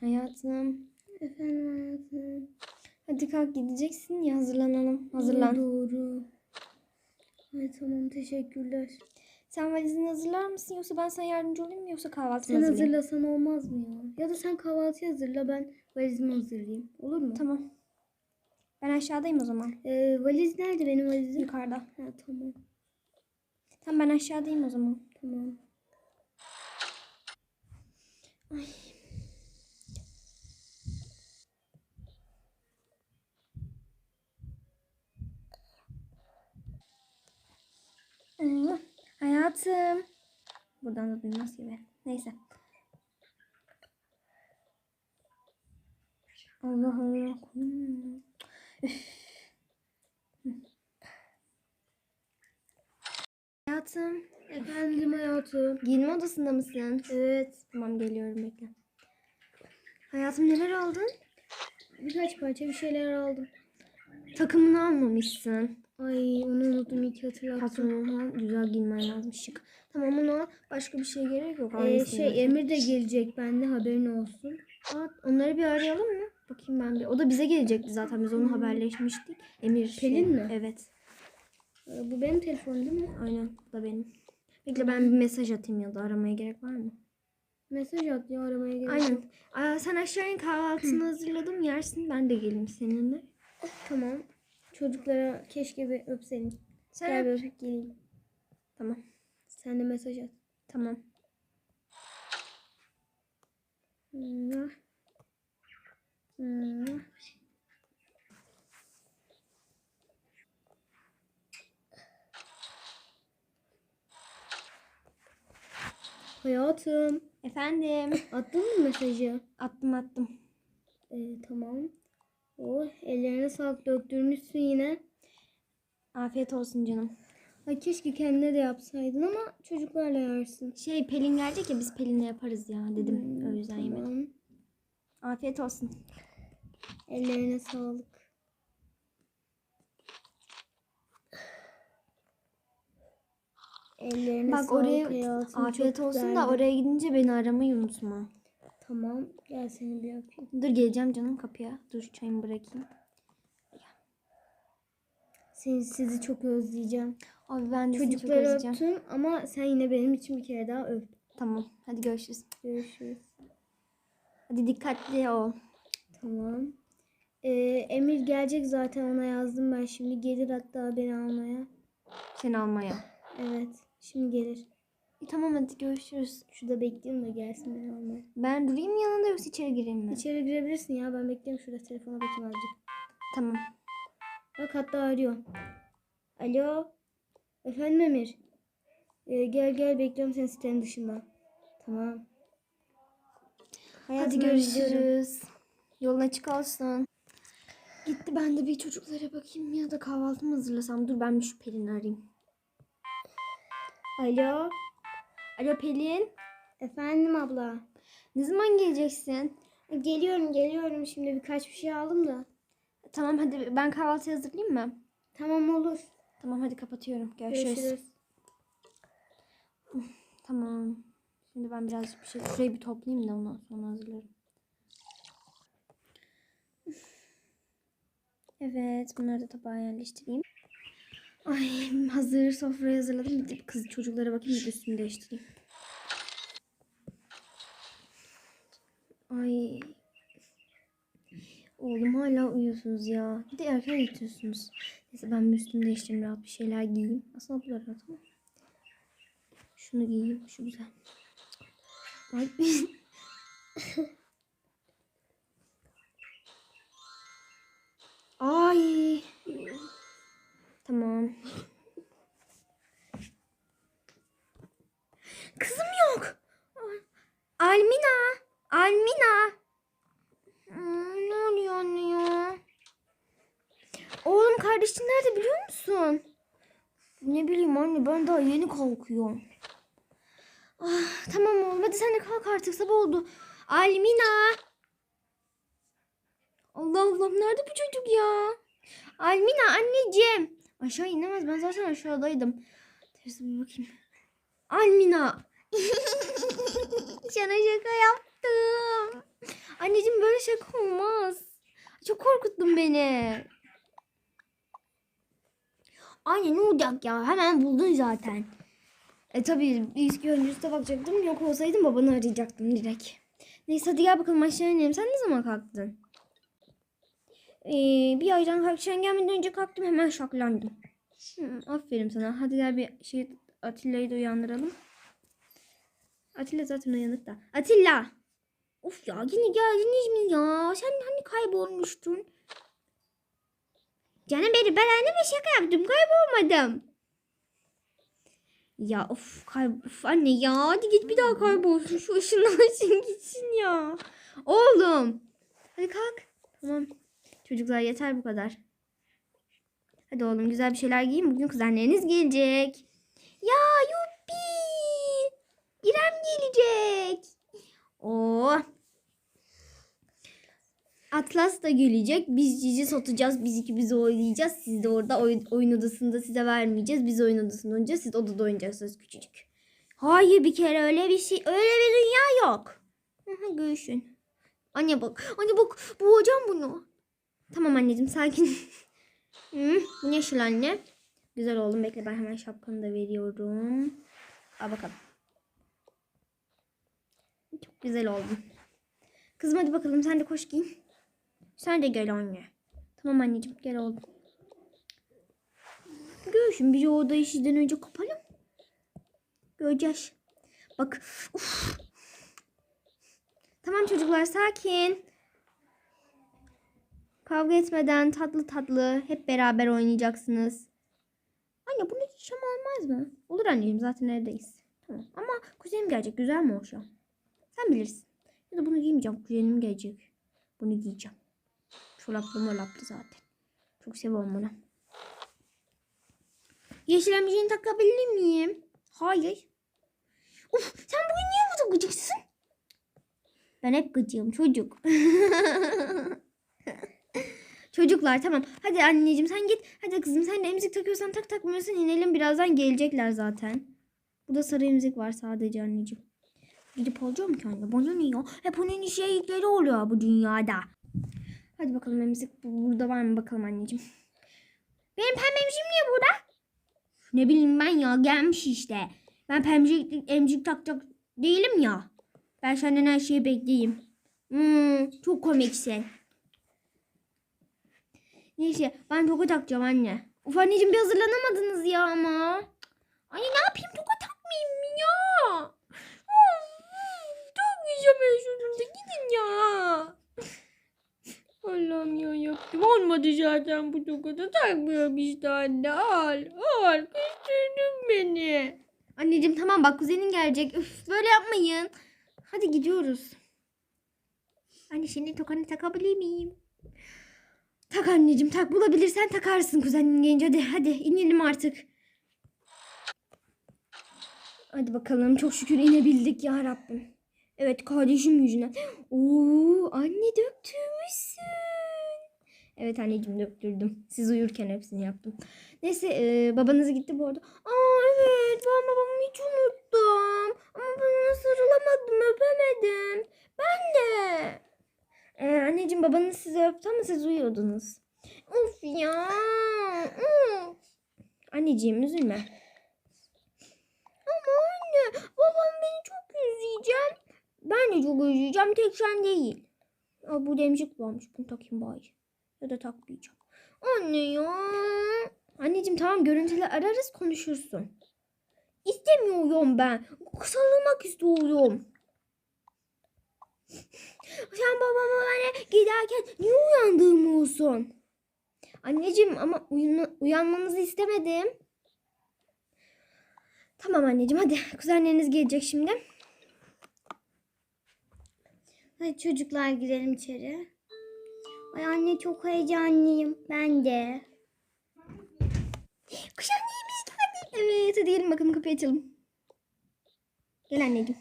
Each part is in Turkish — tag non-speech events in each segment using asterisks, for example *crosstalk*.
Hayatım. Efendim hayatım. Hadi kalk gideceksin ya hazırlanalım. Hazırlan. Doğru. Ay tamam teşekkürler. Sen valizini hazırlar mısın yoksa ben sana yardımcı olayım mı yoksa kahvaltı Sen mı hazırlayayım? hazırlasan olmaz mı ya? Ya da sen kahvaltı hazırla ben valizimi hazırlayayım. Olur mu? Tamam. Ben aşağıdayım o zaman. Ee, valiz nerede benim valizim? Yukarıda. Ha, tamam. Tamam ben aşağıdayım o zaman. Tamam. Ee, hayatım. Buradan da duymaz gibi. Neyse. Allah Allah. Üf. Hayatım. Efendim hayatım. Giyinme odasında mısın? Evet. Tamam geliyorum bekle. Hayatım neler aldın? Birkaç parça bir şeyler aldım. Takımını almamışsın. Ay onu unuttum iyi ki hatırlattın. Patronuna güzel giyinmen lazım şık. Tamam onu al. Başka bir şeye gerek yok. Ee, Aynısını şey zaten. Emir de gelecek bende haberin olsun. Aa, onları bir arayalım mı? Bakayım ben bir. O da bize gelecekti zaten. Biz onu haberleşmiştik. Emir. şey- Pelin mi? Evet. Ee, bu benim telefonum değil mi? Aynen. Bu da benim. Bekle ben bir mesaj atayım ya da aramaya gerek var mı? Mesaj at ya aramaya gerek Aynen. yok. Aa, sen aşağı in kahvaltısını hazırladım yersin. Ben de geleyim seninle. Tamam. Çocuklara keşke bir öpselim. Sen Gel bir öp. öpüp geleyim. Tamam. Sen de mesaj at. Tamam. Mwah. Mwah. Hayatım. Efendim. Attın mı mesajı? Attım attım. Ee, tamam. Oh, ellerine sağlık döktürmüşsün yine. Afiyet olsun canım. Ay keşke kendine de yapsaydın ama çocuklarla yersin. Şey Pelin gelecek ya biz Pelin'le yaparız ya dedim. Hmm, o yüzden yemedim. tamam. Afiyet olsun. Ellerine sağlık. Ellerine Bak oraya afiyet olsun da oraya gidince beni aramayı unutma. Tamam. Gel seni bir öpeyim. Dur geleceğim canım kapıya. Dur çayımı bırakayım. Seni, sizi çok özleyeceğim. Abi ben de seni çok Çocukları özleyeceğim. öptüm ama sen yine benim için bir kere daha öp. Tamam hadi görüşürüz. Görüşürüz. Hadi dikkatli ol. Tamam. Ee, Emir gelecek zaten ona yazdım ben şimdi. Gelir hatta beni almaya. Seni almaya. Evet. Şimdi gelir. Tamam hadi görüşürüz. Şurada bekliyorum da gelsin beni almaya. Ben durayım mı yanında yoksa içeri gireyim mi? İçeri girebilirsin ya ben bekliyorum şurada telefona bakayım azıcık. Tamam. Bak hatta arıyor. Alo. Efendim Emir. Ee, gel gel bekliyorum seni sitenin dışında. Tamam. Hadi Hayatım, ben gidiyorum. görüşürüz. Yolun açık olsun. Gitti ben de bir çocuklara bakayım ya da kahvaltı mı hazırlasam. Dur ben bir şu Pelin'i arayayım. Alo. Alo Pelin. Efendim abla. Ne zaman geleceksin? Geliyorum geliyorum şimdi birkaç bir şey aldım da. Tamam hadi ben kahvaltı hazırlayayım mı? Tamam olur. Tamam hadi kapatıyorum. Görüşürüz. Görüşürüz. Tamam. Şimdi ben birazcık bir şey şurayı bir toplayayım da ondan sonra hazırlarım. Evet, bunları da tabağa yerleştireyim. Ay, hazır sofrayı hazırladım. De kız çocuklara bakayım bir üstümü değiştireyim. Ay. Oğlum hala uyuyorsunuz ya. Bir de erken yatıyorsunuz. Neyse ben bir üstümü değiştireyim rahat bir şeyler giyeyim. Aslında bu da rahat ama. Şunu giyeyim. Şu güzel. Ay. *laughs* Ay. Tamam. Kızım yok. Almina. Almina. Hmm, ne oluyor anne ya? Oğlum kardeşin nerede biliyor musun? Ne bileyim anne ben daha yeni kalkıyorum. Ah, tamam oğlum hadi sen de kalk artık sabah oldu. Almina. Allah Allah nerede bu çocuk ya? Almina anneciğim. Aşağı inemez ben zaten aşağıdaydım. Tersi bir bakayım. Almina. *laughs* Sana şaka yaptım. Anneciğim böyle şaka olmaz. Çok korkuttun beni. Anne ne olacak ya? Hemen buldun zaten. E tabii ilk önce üste bakacaktım. Yok olsaydım babanı arayacaktım direkt. Neyse hadi gel bakalım aşağı inelim. Sen ne zaman kalktın? Ee, bir aydan kalkışan gelmeden önce kalktım hemen şaklandım. Hı, aferin sana. Hadi gel bir şey Atilla'yı da uyandıralım. Atilla zaten uyanık da. Atilla! Of ya yine geldiniz mi ya? Sen hani kaybolmuştun? Canım benim ben anneme şaka yaptım. Kaybolmadım. Ya of, kay anne ya hadi git bir daha kaybolsun. Şu ışınlansın gitsin ya. Oğlum. Hadi kalk. Tamam. Çocuklar yeter bu kadar. Hadi oğlum güzel bir şeyler giyin. Bugün kuzenleriniz gelecek. Ya yuppi. İrem gelecek. Oo. Atlas da gelecek. Biz cici satacağız. Biz ikimiz oynayacağız. Siz de orada oyun, oyun odasında size vermeyeceğiz. Biz oyun odasında oynayacağız. Siz odada oynayacaksınız küçücük. Hayır bir kere öyle bir şey. Öyle bir dünya yok. Görüşün. Anne bak. Anne bak. Boğacağım bunu. Tamam anneciğim sakin. *laughs* Ne şıl anne? Güzel oldum. Bekle ben hemen şapkanı da veriyorum. Al bakalım. Çok güzel oldun. Kızım hadi bakalım sen de koş giyin. Sen de gel anne. Tamam anneciğim gel oğlum. Görüşün bir oda işiden önce kapalım. Göreceğiz. Bak. Uf. Tamam çocuklar sakin. Kavga etmeden tatlı tatlı hep beraber oynayacaksınız. Anne bunu giyeceğim olmaz mı? Olur anneciğim zaten evdeyiz. Tamam. Ama kuzenim gelecek. Güzel mi o şu an? Sen bilirsin. Ya da bunu giymeyeceğim. Kuzenim gelecek. Bunu giyeceğim. Çoraplı molaplı zaten. Çok seviyorum bunu. Yeşil emciğini takabilir miyim? Hayır. Uf sen bugün niye burada gıcıksın? Ben hep gıcığım çocuk. *laughs* Çocuklar tamam. Hadi anneciğim sen git. Hadi kızım sen de emzik takıyorsan tak takmıyorsan inelim. Birazdan gelecekler zaten. Burada sarı emzik var sadece anneciğim. Gidip alacağım ki anne. Bana ne ya? Hep onun şeyleri oluyor bu dünyada. Hadi bakalım emzik bu- burada var mı bakalım anneciğim. Benim pembe emziğim niye burada? Ne bileyim ben ya gelmiş işte. Ben pemcik emcik takacak değilim ya. Ben senden her şeyi bekleyeyim. Hmm, çok komiksin. Neyse ben toka takacağım anne. Of anneciğim bir hazırlanamadınız ya ama. Anne ne yapayım toka takmayayım ya? Takmayacağım ben şurada gidin ya. Allah'ım ya yaptım. Olmadı zaten bu tokada takmıyorum işte anne. Al al kıstırdın beni. Anneciğim tamam bak kuzenin gelecek. Üf böyle yapmayın. Hadi gidiyoruz. Anne şimdi tokanı takabilir miyim? Tak anneciğim tak bulabilirsen takarsın kuzenin gelince hadi hadi inelim artık. Hadi bakalım çok şükür inebildik ya Rabbim. Evet kardeşim yüzüne. Oo anne döktürmüşsün. Evet anneciğim döktürdüm. Siz uyurken hepsini yaptım. Neyse e, babanız gitti bu arada. Aa evet ben babamı hiç unuttum. Ama ben ona sarılamadım öpemedim. Ben de. Ee, anneciğim babanız sizi öptü ama siz uyuyordunuz. Of ya. Of. Anneciğim üzülme. Ama anne babam beni çok üzüyeceğim. Ben de çok üzüleceğim tek sen değil. Aa, bu demcik varmış bunu takayım bari. Ya da takmayacağım. Anne ya. Anneciğim tamam görüntüler ararız konuşursun. İstemiyorum ben. Sarılmak istiyorum. Sen babama bana giderken niye uyandığım olsun? Anneciğim ama uyuna- uyanmanızı istemedim. Tamam anneciğim hadi kuzenleriniz gelecek şimdi. Hadi çocuklar girelim içeri. Ay anne çok heyecanlıyım. Ben de. Kuş anneymiş. Evet hadi gelin bakalım kapıyı açalım. Gel anneciğim.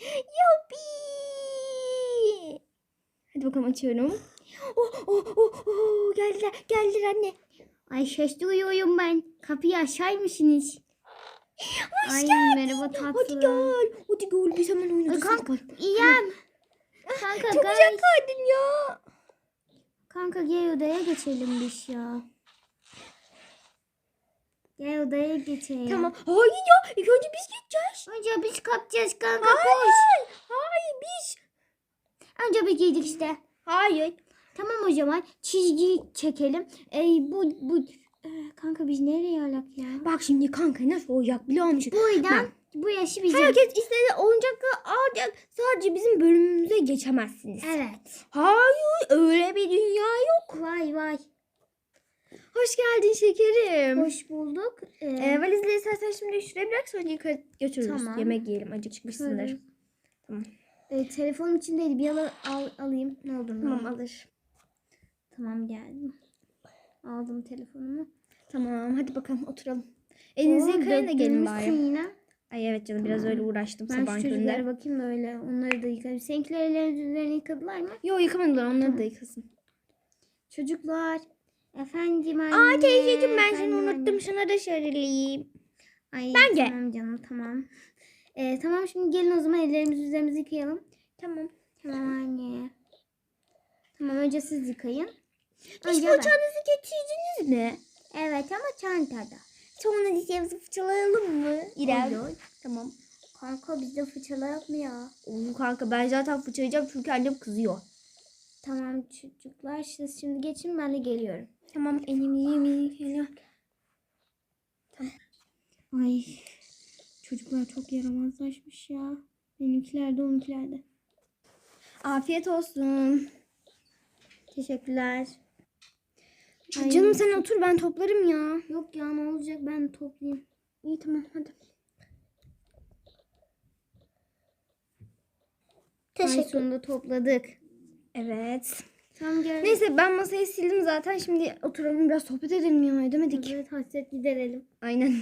Yuppi. Hadi bakalım açıyorum. Oh, oh, oh, oh, geldiler, geldiler anne. Ay ses duyuyorum ben. Kapıyı açar mısınız? Hoş Ay geldin. merhaba tatlım. Hadi gel. Hadi gel biz hemen kalk. yapalım. İyiyim. Kanka Çok gel. uzaktaydın ya. Kanka gel odaya geçelim biz ya. Gel odaya geçelim. Tamam. Hayır ya. İlk önce biz gideceğiz. Önce biz kapacağız kanka Hayır. koş. Hayır biz. Önce biz giydik işte. Hayır. Tamam o zaman çizgi çekelim. Ey bu bu Ee, kanka biz nereye alak ya? Bak şimdi kanka nasıl olacak biliyor musun? Buradan bu yaşı bizim. Herkes istediği oyuncakları alacak. Sadece bizim bölümümüze geçemezsiniz. Evet. Hayır öyle bir dünya yok. Vay vay. Hoş geldin şekerim. Hoş bulduk. Ee, Ee, valizleri istersen şimdi şuraya bırak sonra yukarı götürürüz. Tamam. Yemek yiyelim acıkmışsındır. Tamam. E, telefonum içindeydi. Bir al, al alayım. Ne olur ne Tamam alır. Tamam geldim. Aldım telefonumu. Tamam hadi bakalım oturalım. Elinizi Oo, yıkayın da gelin bari. Yine. Ay evet canım biraz öyle uğraştım Ben sabahın şu çocuklara köründe. bakayım da öyle. Onları da yıkayayım. Seninkiler ellerini yıkadılar mı? Yo yıkamadılar onları da yıkasın. Çocuklar. Efendim anne. Aa teyzeciğim ben seni efendim anne. unuttum şuna da söyleyeyim. Ay, Ben de. Tamam canım tamam. Ee, tamam şimdi gelin o zaman ellerimizi üzerimizi yıkayalım. Tamam. Tamam anne. Tamam önce siz yıkayın. Hiç Önce ben. fırçanızı getirdiniz mi? Evet ama çantada. Sonra dişlerimizi fırçalayalım mı? İrem. Olur. Tamam. Kanka bizde fırçala yok mu ya? Oo kanka ben zaten fırçalayacağım çünkü annem kızıyor. Tamam çocuklar siz şimdi geçin ben de geliyorum. Tamam elimi geliyor. Ay çocuklar çok yaramazlaşmış ya. Benimkiler de onunkiler de. Afiyet olsun. Teşekkürler. Ay. Canım sen otur ben toplarım ya. Yok ya ne olacak ben toplayayım. İyi tamam hadi. Ay sonunda topladık. Evet. Tamam gel. Neyse ben masayı sildim zaten. Şimdi oturalım biraz sohbet edelim ya. Edemedik. Evet hasret giderelim. Aynen.